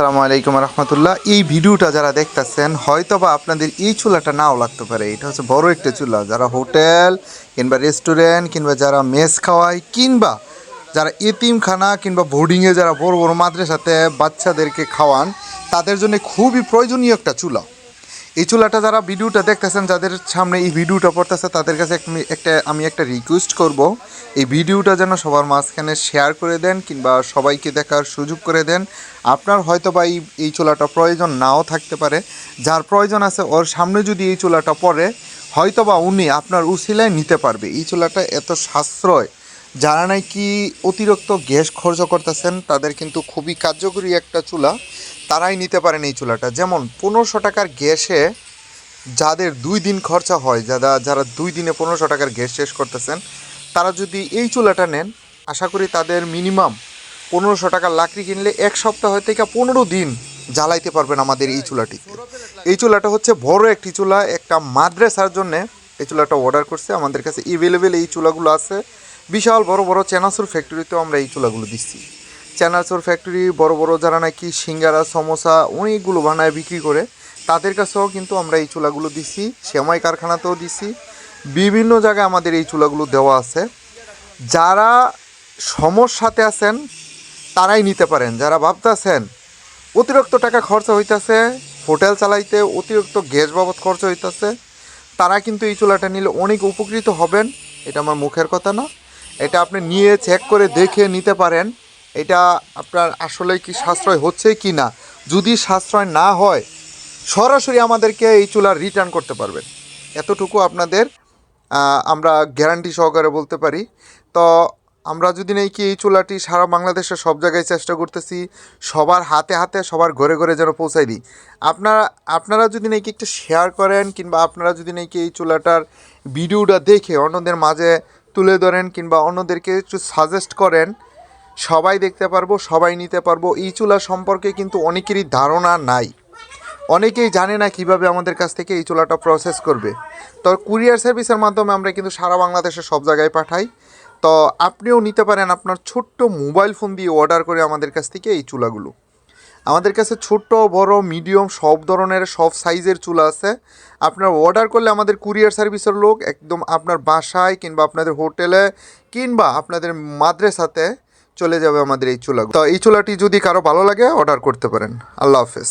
আসসালামু আলাইকুম রহমতুল্লাহ। এই ভিডিওটা যারা দেখতেছেন হয়তো বা আপনাদের এই চুলাটা নাও লাগতে পারে। এটা হচ্ছে বড় একটা চুলা। যারা হোটেল কিংবা রেস্টুরেন্ট কিংবা যারা মেস খাওয়ায় কিংবা যারা এতিমখানা কিংবা বোর্ডিংয়ে যারা বড় বড় মাদ্রাসাতে বাচ্চাদেরকে খাওয়ান, তাদের জন্য খুবই প্রয়োজনীয় একটা চুলা। এই চুলাটা যারা ভিডিওটা দেখতেছেন, যাদের সামনে এই ভিডিওটা পড়তেছে, তাদের কাছে একটা, আমি একটা রিকোয়েস্ট করব। এই ভিডিওটা যেন সবার মাঝখানে শেয়ার করে দেন কিংবা সবাইকে দেখার সুযোগ করে দেন। আপনার হয়তো বা এই চুলাটা প্রয়োজন নাও থাকতে পারে। যার প্রয়োজন আছে, ওর সামনে যদি এই চুলাটা পড়ে হয়তো বা উনি আপনার উসিলায় নিতে পারবে। এই চুলাটা এত সাশ্রয়। যারা নাকি অতিরিক্ত গ্যাস খরচ করতেছেন, তাদের কিন্তু খুবই কার্যকরী একটা চুলা, তারাই নিতে পারেন এই চুলাটা। যেমন, পনেরোশো টাকার গ্যাসে যাদের দুই দিন খরচা হয়, যারা যারা দুই দিনে পনেরোশো টাকার গ্যাস শেষ করতেছেন, তারা যদি এই চুলাটা নেন, আশা করি তাদের মিনিমাম পনেরোশো টাকার লাকড়ি কিনলে এক সপ্তাহ থেকে পনেরো দিন জ্বালাইতে পারবেন আমাদের এই চুলাটিতে এই চুলাটা হচ্ছে বড় একটি চুলা, একটা মাদ্রাসার জন্যে এই চুলাটা অর্ডার করছে। আমাদের কাছে এভেলেবেল এই চুলাগুলো আছে। বিশাল বড় বড় চেনাসুর ফ্যাক্টরিতেও আমরা এই চুলাগুলো দিচ্ছি। চেনাচুর ফ্যাক্টরি বড় বড় যারা নাকি সিঙ্গারা, সমোসা অনেকগুলো বানায় বিক্রি করে, তাদের কাছেও কিন্তু আমরা এই চুলাগুলো দিছি সেমাই কারখানাতেও দিছি বিভিন্ন জায়গায় আমাদের এই চুলাগুলো দেওয়া আছে। যারা সমস্যাতে আছেন, তারাই নিতে পারেন। যারা ভাবতেছেন অতিরিক্ত টাকা খরচা হইতাছে, হোটেল চালাইতে অতিরিক্ত গ্যাস বাবদ খরচ হইতাছে, তারা কিন্তু এই চুলাটা নিলে অনেক উপকৃত হবেন, এটা আমার মুখের কথা না। এটা আপনি নিয়ে চেক করে দেখে নিতে পারেন। এটা আপনার আসলে কি সাশ্রয় হচ্ছে কি না। যদি সাশ্রয় না হয়, সরাসরি আমাদেরকে এই চুলা রিটার্ন করতে পারবেন। এতটুকু আপনাদের আমরা গ্যারান্টি সহকারে বলতে পারি। তো আমরা যদি নেই নাকি এই চুলাটি সারা বাংলাদেশের সব জায়গায় চেষ্টা করতেছি, সবার হাতে হাতে, সবার ঘরে ঘরে যেন পৌঁছাই দিই। আপনারা আপনারা যদি নাকি একটু শেয়ার করেন, কিংবা আপনারা যদি নাকি এই চুলাটার ভিডিওটা দেখে অন্যদের মাঝে তুলে ধরেন কিংবা অন্যদেরকে একটু সাজেস্ট করেন, সবাই দেখতে পারব, সবাই নিতে পারব, এই চুলা সম্পর্কে কিন্তু অনেকেরই ধারণা নাই। অনেকেই জানে না কীভাবে আমাদের কাছ থেকে এই চুলাটা প্রসেস করবে। তো কুরিয়ার সার্ভিসের মাধ্যমে আমরা কিন্তু সারা বাংলাদেশে সব জায়গায় পাঠাই। তো আপনিও নিতে পারেন আপনার ছোট্ট মোবাইল ফোন দিয়ে অর্ডার করে আমাদের কাছ থেকে এই চুলাগুলো। আমাদের কাছে ছোট বড় মিডিয়াম সব ধরনের, সব সাইজের চুলা আছে। আপনার অর্ডার করলে আমাদের কুরিয়ার সার্ভিসের লোক একদম আপনার বাসায় কিংবা আপনাদের হোটেলে কিংবা আপনাদের মাদ্রাসাতে চলে যাবে আমাদের এই চুলা তো এই চুলাটি যদি কারও ভালো লাগে অর্ডার করতে পারেন। আল্লাহ হাফেজ।